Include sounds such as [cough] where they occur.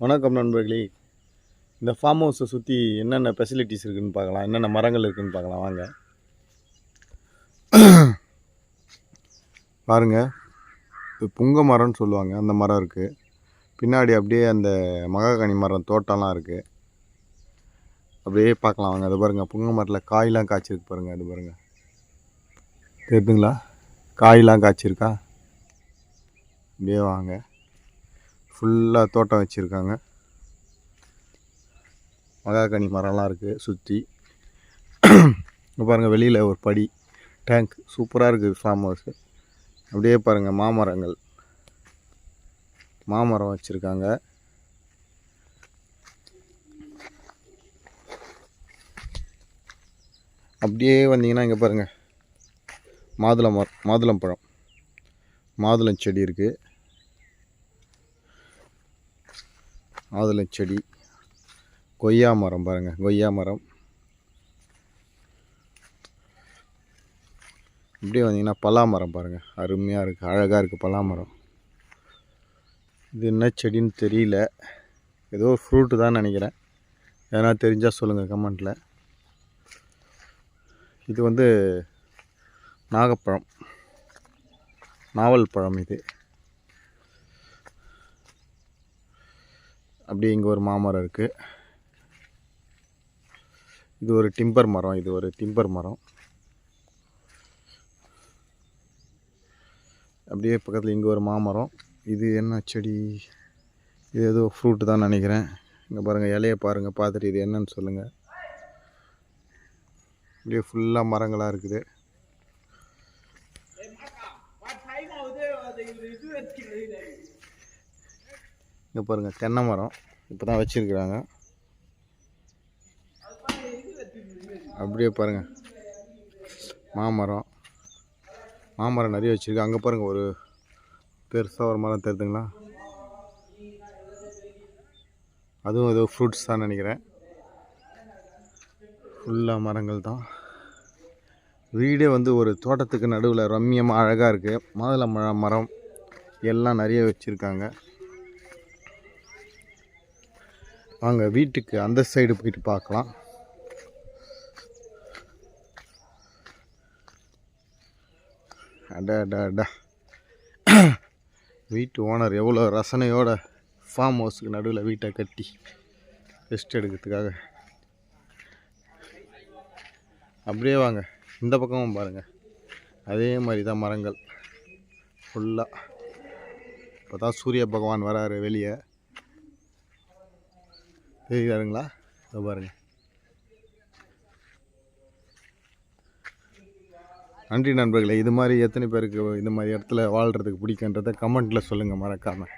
வணக்கம் நண்பர்களே. இந்த ஃபார்ம் ஹவுஸை சுற்றி என்னென்ன ஃபெசிலிட்டிஸ் இருக்குதுன்னு பார்க்கலாம். என்னென்ன மரங்கள் இருக்குதுன்னு பார்க்கலாம். வாங்க. [coughs] பாருங்க. இது புங்க மரம்னு சொல்லுவாங்க. அந்த மரம் இருக்குது பின்னாடி அப்படியே அந்த மகாகனி மரம் தோட்டம்லாம் இருக்குது அப்படியே பார்க்கலாம். வாங்க. அது பாருங்கள் புங்க மரத்தில் காயெலாம் காய்ச்சிருக்கு பாருங்கள் அது பாருங்கள் தெரியுதுங்களா? காயெலாம் காய்ச்சிருக்கா? அப்படியே வாங்க. ஃபுல்லாக தோட்டம் வச்சுருக்காங்க. மகாகனி மரம்லாம் இருக்குது சுற்றி இங்கே பாருங்கள் வெளியில் ஒரு படி. டேங்க் சூப்பராக இருக்குது ஃபார்ம் ஹவுஸு அப்படியே பாருங்கள் மாமரங்கள். மாமரம் வச்சுருக்காங்க. அப்படியே வந்தீங்கன்னா இங்கே பாருங்கள் மாதுளம் மரம் மாதுளம் பழம். மாதுளம் செடி இருக்குது ஆதலை செடி கொய்யா மரம் பாருங்கள் கொய்யா மரம். இப்படியே வந்தீங்கன்னா பலா மரம் பாருங்கள் அருமையாக இருக்குது அழகாக இருக்குது பலா மரம். இது என்ன செடின்னு தெரியல. ஏதோ ஒரு ஃப்ரூட்டு தான் நினைக்கிறேன். எதனா தெரிஞ்சால் சொல்லுங்கள் கமெண்ட்டில் இது வந்து நாகப்பழம். நாவல் பழம் இது. அப்படியே இங்கே ஒரு மாமரம் இருக்குது இது ஒரு டிம்பர் மரம் இது ஒரு டிம்பர் மரம். அப்படியே பக்கத்தில் இங்கே ஒரு மாமரம். இது என்ன செடி? இது ஏதோ ஃப்ரூட்டு தான் நினைக்கிறேன். இங்கே பாருங்கள் இலையை பாருங்கள் பார்த்துட்டு இது என்னன்னு சொல்லுங்கள் அப்படியே ஃபுல்லாக மரங்களாக இருக்குது. இங்கே பாருங்கள் தென்னை மரம். இப்போ தான் வச்சுருக்குறாங்க. அப்படியே பாருங்கள் மாமரம். மாமரம் நிறைய வச்சுருக்கு. அங்கே பாருங்கள் ஒரு பெருசாக ஒரு மரம் தருதுங்களா அதுவும் ஏதோ ஃப்ரூட்ஸ் தான் நினைக்கிறேன். ஃபுல்லாக மரங்கள் தான். வீடே வந்து ஒரு தோட்டத்துக்கு நடுவில் ரம்மியமாக அழகாக இருக்குது மாதுளை மரம் எல்லாம் நிறைய வச்சுருக்காங்க. வாங்க வீட்டுக்கு அந்த சைடு போயிட்டு பார்க்கலாம். அடா அட அட. வீட்டு ஓனர் எவ்வளோ ரசனையோட ஃபார்ம் ஹவுஸுக்கு நடுவில் வீட்டை கட்டி ரெஸ்ட் எடுக்கிறதுக்காக. அப்படியே வாங்க இந்த பக்கமும் பாருங்கள் அதே மாதிரி தான் மரங்கள். ஃபுல்லாக இப்போ தான் சூரிய பகவான் வராரு வெளியே. தெரியுறாருங்களா இதை பாருங்க. நன்றி நண்பர்களே. இது மாதிரி எத்தனை பேருக்கு இந்த மாதிரி இடத்துல வாழ்கிறதுக்கு பிடிக்குன்றதை கமெண்ட்டில் சொல்லுங்கள் மறக்காமல்